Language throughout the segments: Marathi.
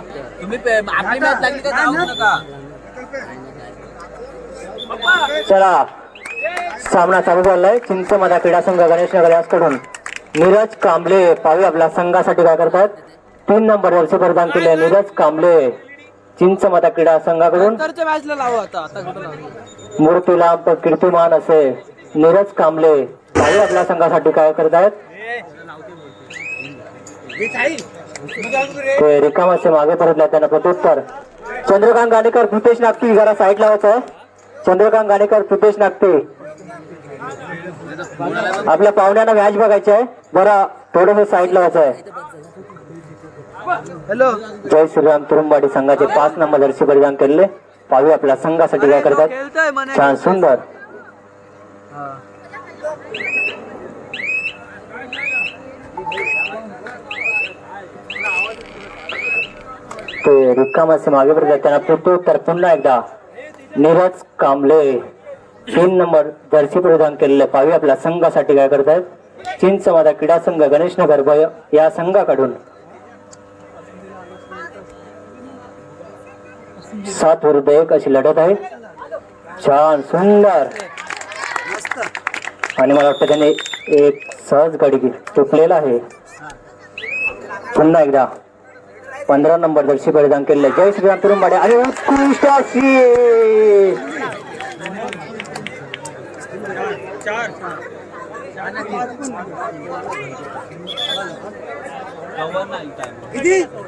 तुम्ही आपली मॅच लागली का? जाऊ नका. चला. सामना चालू झालाय. चिंचमदा क्रीडा संघ गणेश नगर याचकडून. नीरज कांबळे पावी आपल्या संघासाठी काय करतात. तीन नंबर वर्ष प्रदान केले नीरज कांबळे. चिंचमदा क्रीडा संघाकडून. लावू मूर्तीला कीर्तिमान असे. नीरज कांबळे पावी आपल्या संघासाठी काय करतायत. ते रिकामाचे मागे परतल्या त्यांना प्रत्युत्तर चंद्रकांत गाणेकर प्रितेश नागती जरा साईड लावायचं आहे चंद्रकांत गाणेकर प्रितेश नागते आपल्या पाहुण्यांना मॅच बघायची आहे. बरं थोडस साईड लावायचं आहे हॅलो जय श्रीराम तुरुंबाडी संघाचे पाच नंबर जर्सी परिधान केलेले. पावी आपल्या संघासाठी काय करतात. छान सुंदर. ते रिकामाचे मागे पडतात त्यांना प्रत्युत्तर पुन्हा एकदा नीरज कांबळे तीन नंबर जर्सी परिधान केलेले पावी आपल्या संघासाठी काय करत आहेत चीन समाजा क्रीडा संघ गणेश नगर भय या संघाकडून सात विरुद्ध एक अशी लढत आहे. छान सुंदर. आणि मला वाटतं त्याने एक सहज गडी चुकलेला आहे. पुन्हा एकदा. पंधरा नंबर दर्शी परिधान केलेले. जय श्रीराम तुरुंबाडे आणि उत्कृष्ट अशी.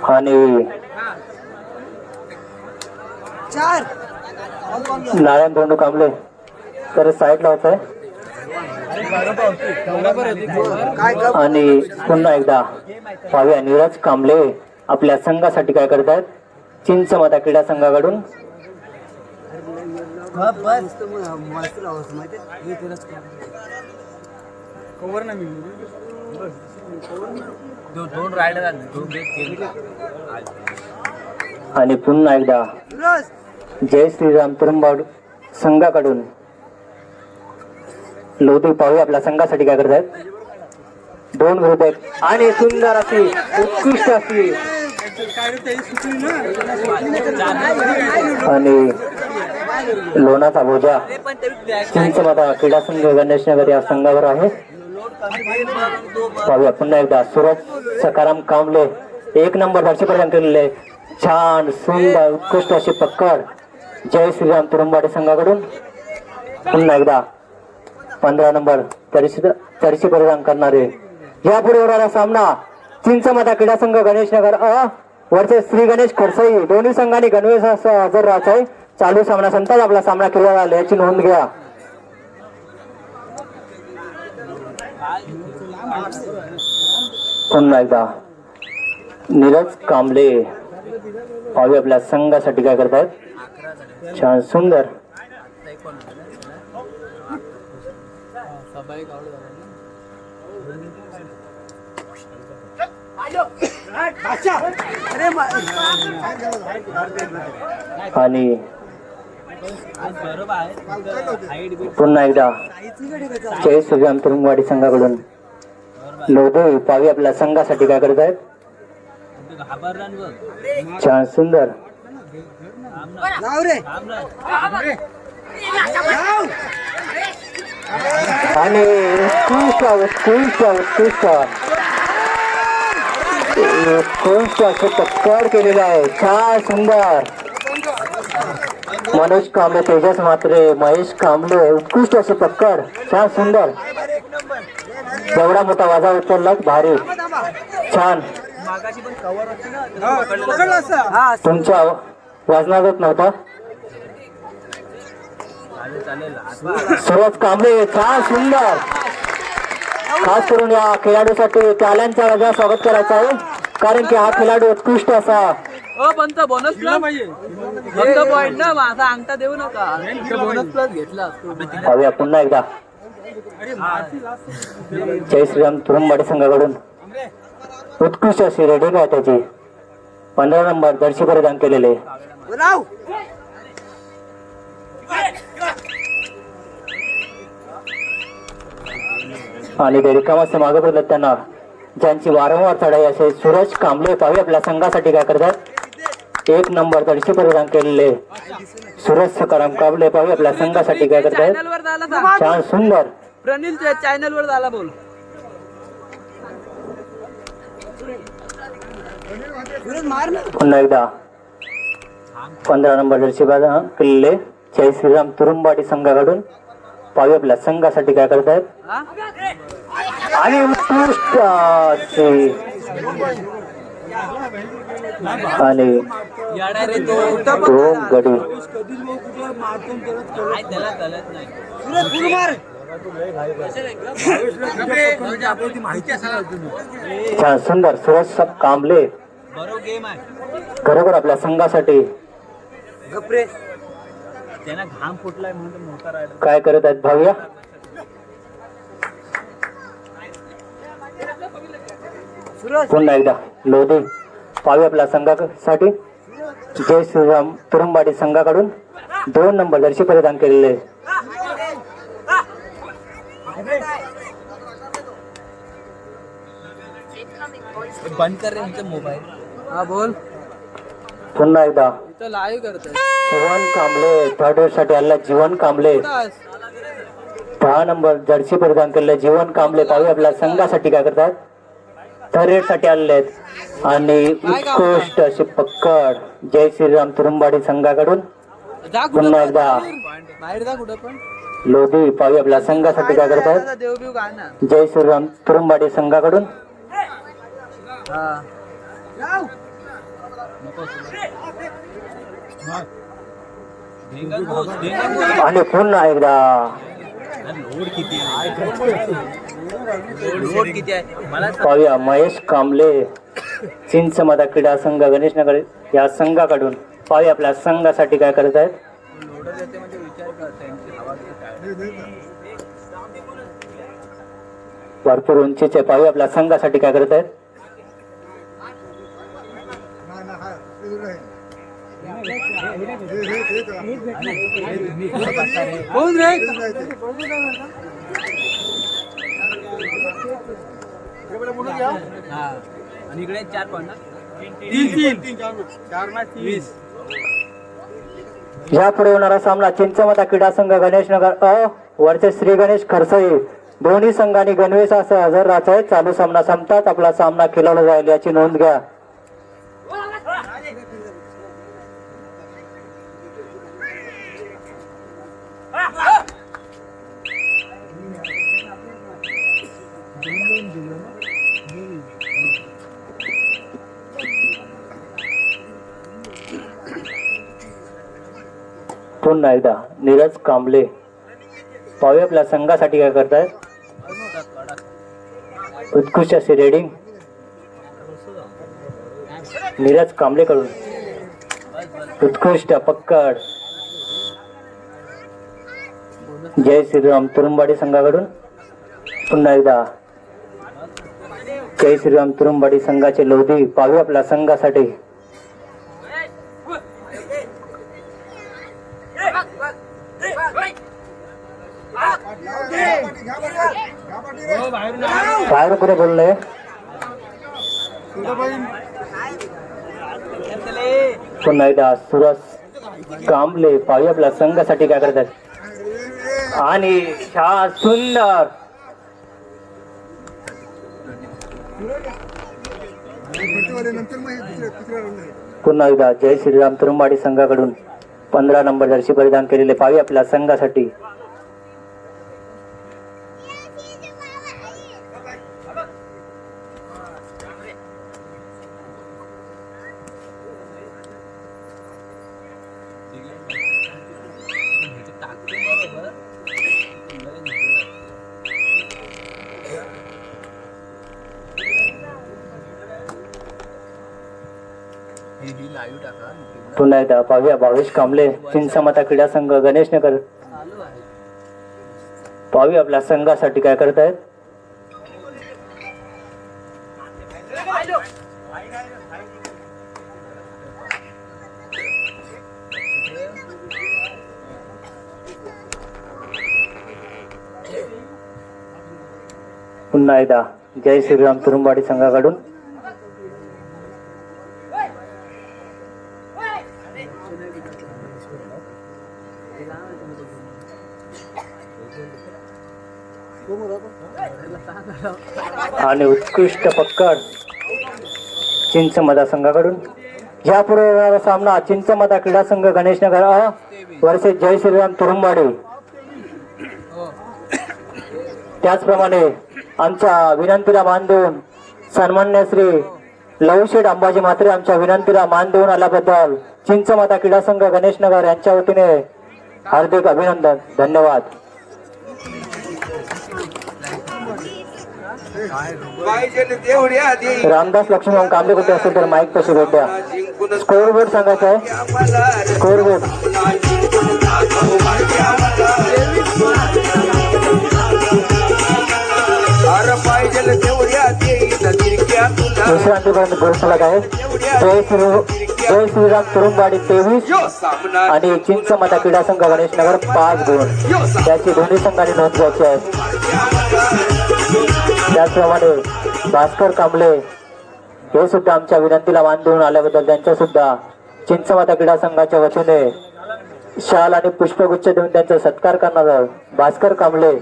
आणि नारायण धोंडू कांबळे. तर साईड लावायचं आहे बरोबर होती cover. आणि पुन्हा एकदा पाहूया नीरज कांबळे. आपल्या संघासाठी काय करतायत? चिंचमाता क्रीडा संघाकडून. आणि पुन्हा एकदा जय श्रीराम तुरुंबाड संघाकडून. लोधी पाहू आपल्या संघासाठी काय करतायत. दोन विरोधक आणि सुंदर अशी उत्कृष्ट अशी आणि लोणाचा भोजा पण क्रीडा संघ गणेश नगर या संघावर आहे. पाहूया पुन्हा एकदा सुरज सकाराम कांबले एक नंबर दर्शपर्यंत केलेले छान सुंदर उत्कृष्ट अशी पक्कड जय श्रीराम तुरुंबाडे संघाकडून. पुन्हा एकदा पंधरा नंबर तरीशी तरीशी परिधान करणारे. यापुढे होणारा सामना चिंचमाता क्रीडा संघ गणेश नगर अ वरचे श्री गणेश खडसई दोन्ही संघाने गणवेश हजर राहायचं आहे. चालू सामना संताच आपला सामना केला झाला याची नोंद घ्या. पुन्हा एकदा. नीरज कांबळे. पाहूया आपल्या संघासाठी काय करतायत. छान सुंदर. आणि पुन्हा एकदा जय श्रीराम तुरुंगवाडी संघाकडून. लोधे पावी आपल्या संघासाठी काय ना बघ छान सुंदर. आणि उत्कृष्ट उत्कृष्ट उत्कृष्ट. उत्कृष्ट असे पक्कड केलेले आहे. छान सुंदर. मनोज कांबळे तेजस मात्रे महेश कांबळे उत्कृष्ट असे पक्कड छान सुंदर. एवढा मोठा वाजा उचलला भारी. छान. तुमच्या वाजणारच नव्हता. सुरज कांबळे छान सुंदर. खास करून या खेळाडूसाठी टाल्यांचा वजा स्वागत करायचं आहे. कारण की हा खेळाडू उत्कृष्ट असा. ओ पंत बोनस प्लस पॉइंट ना माझा अंगठा देऊ नका. बोनस प्लस घेतला पाहूया पुन्हा एकदा. जय श्रीराम तुरुंबाडे संघाकडून. उत्कृष्ट अशी रेडिंग आहे त्याची. पंधरा नंबर दर्शी परिधान केलेले. आणि ते रिकामाचे मागे पडलेत त्यांना. ज्यांची वारंवार चढाई असे सूरज कांबळे पाहूया आपल्या संघासाठी काय करतात. एक नंबर दर्शी परिधान केलेले सुरज सकाराम काबले पाहू आपल्या संघासाठी काय सांग छान सुंदर. प्रनिल चॅनल वर झाला बोल. पुन्हा एकदा. पंधरा नंबर बाजा केलेले. जय श्रीराम तुरुंबाडी संघाकडून. पाहू आपल्या संघासाठी काय करतायत? आणि उत्कृष्ट आणि गडी. छान सुंदर सुरज स- कांबले. बरो गेम आहे. खरोखर आपल्या संघासाठी गपरे त्यांना घाम फुटलाय म्हणून मोठा काय करत आहेत? भाऊया? पुन्हा एकदा लोधी. पाहू आपल्या संघासाठी. जय श्रीराम तुरुंबाडी संघाकडून दोन नंबर जर्सी परिधान केलेले. बंद कर रे तुमचा मोबाईल. हा बोल. पुन्हा एकदा इथं लाईव्ह कांबळे थर्डसाठी आला जीवन कांबळे. दहा नंबर जर्सी परिधान केलेले जीवन कांबळे. पाहू आपल्या संघासाठी काय करतात. थर्डसाठी आलेले आहेत आणि उत्कृष्ट अशी पक्कड जय श्रीराम तुरुंबाडी संघाकडून. पुन्हा एकदा. बाहेर. जा कुठं पण. लोधी पाहू आपल्या संघासाठी काय करतात. जय श्रीराम तुरुंबाडी संघाकडून. हा. आणि पुन्हा एकदा. लोड किती आहे? लोड किती आहे? मला पाहूया महेश कांबळे चिंचमदा क्रीडा संघ गणेशनगर या संघाकडून पाहूया आपल्या संघासाठी काय करत आहेत. भरपूर उंचीचे पाहूया आपल्या संघासाठी काय करत आहेत. कोण रे आणि इकडे चार तीन तीन चार वीस यापुढे होणारा सामना चिंचमता क्रीडा संघ गणेशनगर अ वरचे श्री गणेश खरसई. दोन्ही संघांनी गणवेशासह हजर राहत आहे. चालू सामना संपतात. आपला सामना खेळवला जाईल याची नोंद घ्या. पुन्हा एकदा नीरज कांबले पाहूया आपल्या संघासाठी काय करतायत. उत्कृष्ट अशी रेडिंग नीरज कांबले कडून उत्कृष्ट पक्कड. जय श्रीराम तुरुंबाडी संघाकडून. पुन्हा एकदा. जय श्रीराम तुरुंबाडी संघाचे लोधी. पाहूया आपल्या संघासाठी. করে বললে बोलले पुन्हा एकदा सुरज कांबळे पाहूया आपल्या संघासाठी काय करतात? आणि छान सुंदर. पुन्हा एकदा जय श्रीराम तुरुंबाडी संघाकडून पंधरा नंबर जर्सी परिधान केलेले पाहूया आपल्या संघासाठी. पुन्हा एकदा पाहूया. भावेश कांबळे चिंचमाता क्रीडा संघ गणेशनगर पाहूया आपल्या संघासाठी काय करत आहेत पुन्हा एकदा जय श्रीराम तुरुंबाडी संघाकडून. आणि उत्कृष्ट पक्कड चिंचमदा संघाकडून. यापुढे होणारा सामना चिंचमदा क्रीडा संघ गणेशनगर अ वर्षे जय श्रीराम तुरुंबाडी त्याचप्रमाणे आमच्या विनंतीला मान देऊन सन्मान्य श्री लवशेठ अंबाजी म्हात्रे आमच्या विनंतीला मान देऊन आल्याबद्दल चिंचमाता क्रीडा संघ गणेशनगर यांच्या वतीने हार्दिक अभिनंदन धन्यवाद. रामदास लक्ष्मण कांबे कुठे असेल तर माईक कशी भेट द्या. जिंकून स्कोर बोर्ड सांगायचा आहे. स्कोर बोर्ड विश्रांतीपर्यंत गोष्टला आहे. जय श्री जय श्रीराम तुरुंबाडी तेवीस आणि चिंचमाता क्रीडा संघ गणेशनगर पाच गुण. त्याची दोन्ही संघांनी नोंद घ्यायची आहे. त्याचप्रमाणे भास्कर कांबळे हे सुद्धा आमच्या विनंतीला मान देऊन आल्याबद्दल त्यांच्या सुद्धा चिंचमाता क्रीडा संघाच्या वतीने शाल आणि पुष्पगुच्छ देऊन त्यांचा सत्कार करणार भास्कर कांबळे.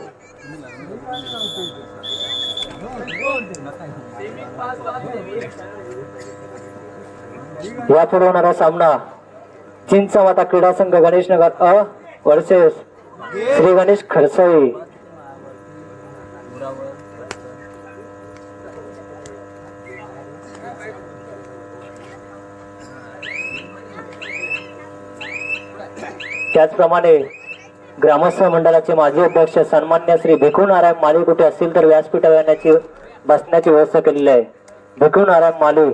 यापुढे होणारा सामना चिंचमाता क्रीडा संघ गणेशनगर अ वर्सेस श्री गणेश खडसई त्याचप्रमाणे ग्रामस्थ मंडळाचे माजी अध्यक्ष सन्मान्य श्री भिकू नारायण माली कुठे असतील तर व्यासपीठावर येण्याची बसण्याची व्यवस्था केलेली आहे. भिकू नारायण माली.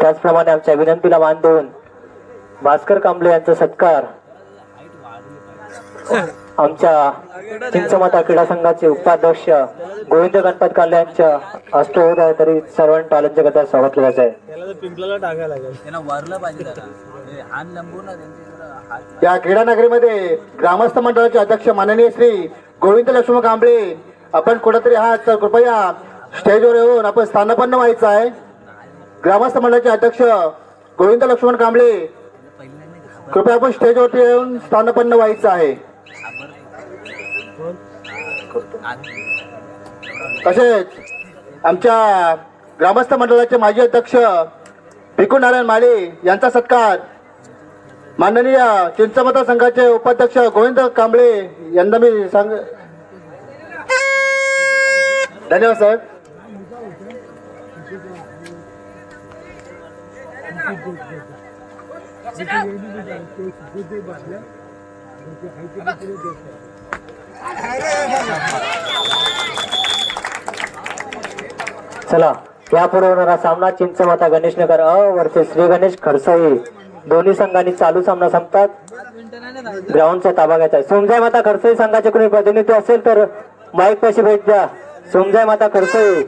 त्याचप्रमाणे आमच्या विनंतीला मान देऊन भास्कर कांबळे यांचा सत्कार. आमच्या चिंचमाता क्रीडा संघाचे उपाध्यक्ष गोविंद गणपत काले यांच्या हस्ते होत आहे तरी सर्वांनी कथा स्वागत करायचं आहे त्यांना वरलं पाहिजे जरा. हे हान लंबून ना त्यांचे जरा हात या क्रीडा नगरीमध्ये ग्रामस्थ मंडळाचे अध्यक्ष माननीय श्री गोविंद लक्ष्मण कांबळे आपण कुठेतरी आहात तर कृपया स्टेजवर येऊन आपण स्थानपन्न व्हायचं आहे. ग्रामस्थ मंडळाचे अध्यक्ष गोविंद लक्ष्मण कांबळे कृपया आपण स्टेजवरती येऊन स्थानपन्न व्हायचं आहे. तसेच आमच्या ग्रामस्थ मंडळाचे माजी अध्यक्ष भिकू नारायण माळे यांचा सत्कार माननीय चिंचमता संघाचे उपाध्यक्ष गोविंद कांबळे यांना मी सांग धन्यवाद साहेब चला यापुढे होणारा सामना चिंचमाता गणेशनगर अ वर्सेस श्री गणेश खडसई. दोन्ही संघांनी चालू सामना संपतात. ग्राउंडचा ताबा घ्यायचा आहे. सोमजाय माता खडसई संघाचे कोणी प्रतिनिधी असेल तर माईक पाशी भेट द्या. सोमजाय माता खडसई.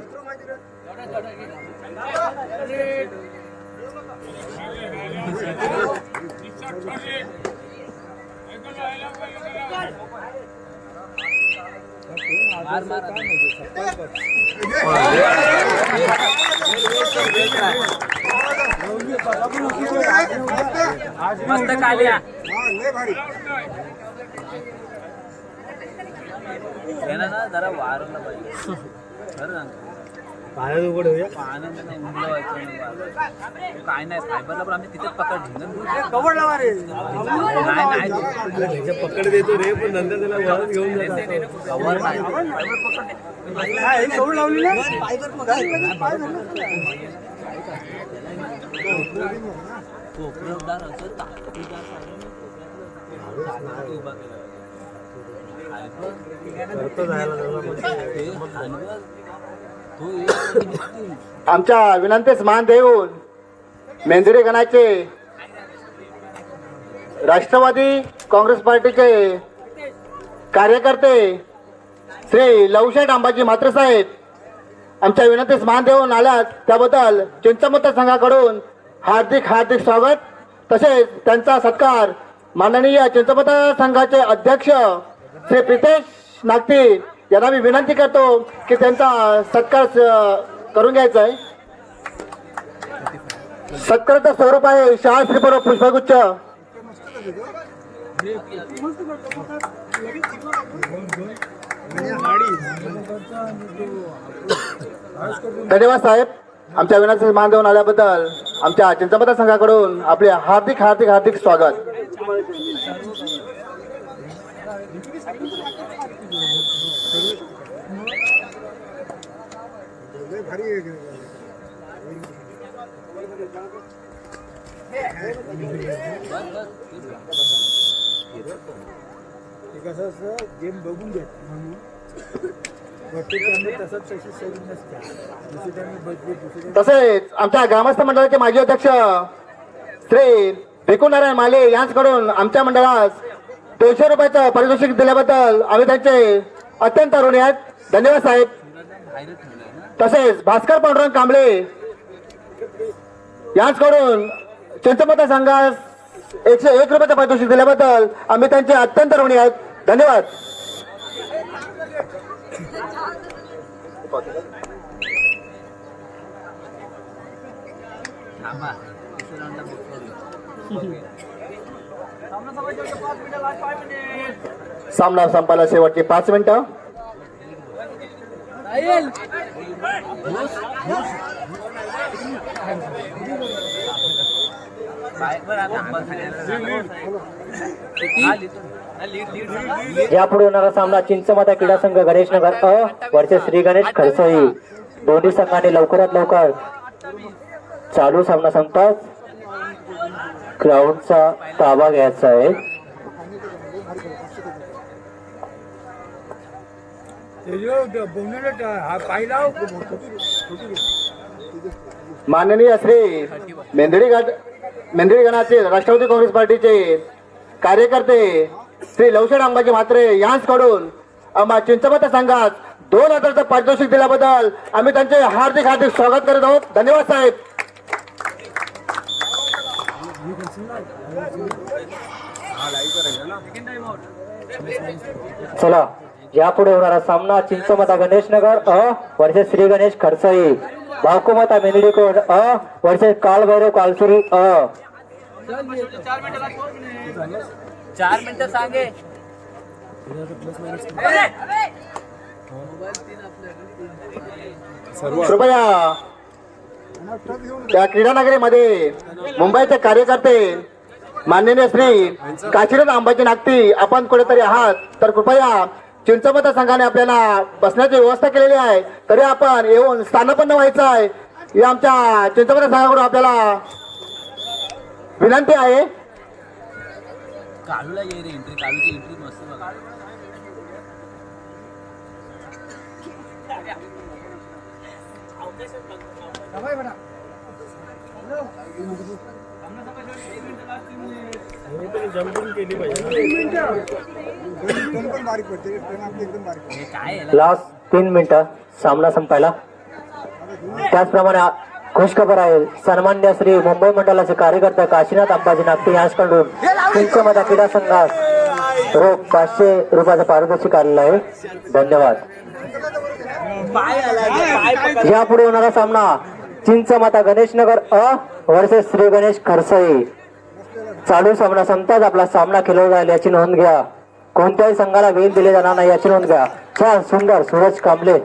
मस्त काल्या. ना जरा वारलं पाहिजे खरं सांगतो. पाण्यात त्यांना उमलं व्हायचं नाही. काय नाही फायबरला पण आम्ही तिथेच पकड कवर लावा रे नाही नाही पकड देतो रे पण नंतर त्याला घेऊन कवर नाही कोपरदार असं ताकदीदार साधन कोपऱ्यातलं ताकद उभा केला. आमच्या विनंतीस मान देऊन मेंदुरी गणाचे राष्ट्रवादी काँग्रेस पार्टीचे कार्यकर्ते श्री लवशेठ अंबाजी म्हात्रे साहेब आमच्या विनंतीस मान देऊन आल्यात त्याबद्दल चिंचमत संघाकडून हार्दिक हार्दिक स्वागत. तसेच त्यांचा सत्कार माननीय चिंचमत संघाचे अध्यक्ष श्री प्रितेश नागती यांना मी विनंती करतो की त्यांचा सत्कार करून घ्यायचा आहे. सत्काराचं स्वरूप आहे शाळा श्रीपूर्व पुष्पगुच्छ. धन्यवाद साहेब. आमच्या विनाचे मान देऊन आल्याबद्दल आमच्या चिंतामता संघाकडून आपले हार्दिक हार्दिक हार्दिक स्वागत. कसं असं गेम बघून घेत म्हणून तसेच आमच्या ग्रामस्थ मंडळाचे माजी अध्यक्ष श्री भिकुनारायण माले यांच्याकडून आमच्या मंडळास दोनशे रुपयाचं पारितोषिक दिल्याबद्दल आम्ही त्यांचे अत्यंत ऋणी आहेत. धन्यवाद साहेब. तसेच भास्कर पांडुरंग कांबळे यांचकडून चिंचमता संघास एकशे एक रुपयाचं पारितोषिक दिल्याबद्दल आम्ही त्यांचे अत्यंत ऋणी आहेत. धन्यवाद. सामना संपायला शेवटची पाच मिनिटं बाहेर बरं आता थांबा सगळ्यांना. हा, लीड. हा, लीड, लीड सांगा. यापुढे होणारा सामना चिंचमाता क्रीडा संघ गणेशनगर अ वरचे श्री गणेश खडसई दोन्ही संघाने लवकरात लवकर चालू सामना संपताच ग्राउंडचा ताबा घ्यायचा आहे. माननीय श्री मेंदळी गट मेंदळी गणाचे राष्ट्रवादी काँग्रेस पार्टीचे कार्यकर्ते श्री लवशेड अंबाजी म्हात्रे यांचकडून आम्हा संघात दोन हजारचं पारितोषिक दिल्याबद्दल आम्ही त्यांचे हार्दिक हार्दिक स्वागत करत आहोत. धन्यवाद साहेब. चला. यापुढे होणारा सामना चिंचमाता गणेशनगर अ versus Shri Ganesh Khadsai Bhavkumata code A versus Kalbhairav Kalsuri A. चार मिनिटं सांगे. कृपया. त्या क्रीडा नगरीमध्ये मुंबईचे कार्यकर्ते माननीय श्री काशीनाथ अंबाजी नागती आपण कुठेतरी आहात तर कृपया चिंचमता संघाने आपल्याला बसण्याची व्यवस्था केलेली आहे. तरी आपण येऊन स्थानपन्न व्हायचं आहे. ही आमच्या चिंचमता संघाकडून आपल्याला विनंती आहे. लास्ट तीन मिनिटं सामना संपायला. त्याचप्रमाणे आ- खुशखबर आहे. सन्मान्य श्री मुंबई मंडळाचे कार्यकर्ते काशीनाथ अंबाजी नागटे यांच्याकडून चिंचमता क्रीडा संघात रोख पाचशे रुपयाचा पारितोषिक आलेला आहे. धन्यवाद. यापुढे होणारा सामना चिंचमाता गणेशनगर अ वर्सेस श्री गणेश खरसई. चालू सामना संपताच आपला सामना खेळला जाईल याची नोंद घ्या. कोणत्याही संघाला वेळ दिले जाणार नाही याची नोंद घ्या. छान सुंदर सूरज कांबले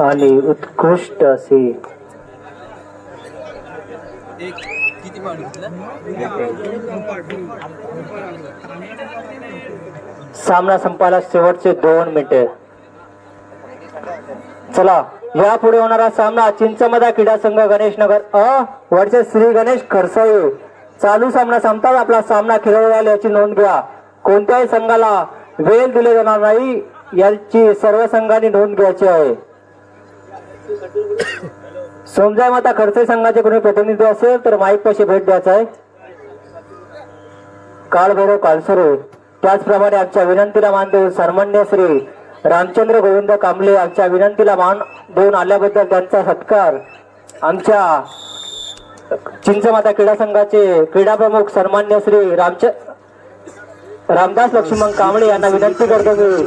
आणि उत्कृष्ट असे एक किती पावडी घेतलं सामना संपायला शेवटचे दोन मिनिटे. चला यापुढे होणारा सामना चिंचमदा क्रीडा संघ गणेशनगर अ वरचे श्री गणेश खरसई चालू सामना संपताच आपला सामना खेळवला याची नोंद घ्या. कोणत्याही संघाला वेळ दिले जाणार नाही याची सर्व संघांनी नोंद घ्यायची आहे. सोमजाय माता खडसे संघाचे कोणी प्रतिनिधी असेल तर माईक पाशी भेट द्यायचा आहे. काळभैरव कालसुरे. त्याचप्रमाणे आमच्या विनंतीला मान देऊन सन्मान्य श्री रामचंद्र गोविंद कांबळे आमच्या विनंतीला मान देऊन आल्याबद्दल त्यांचा सत्कार. आमच्या चिंचमाता क्रीडा संघाचे क्रीडा प्रमुख सन्मान्य श्री रामच रामदास लक्ष्मण कांबळे यांना विनंती करतो की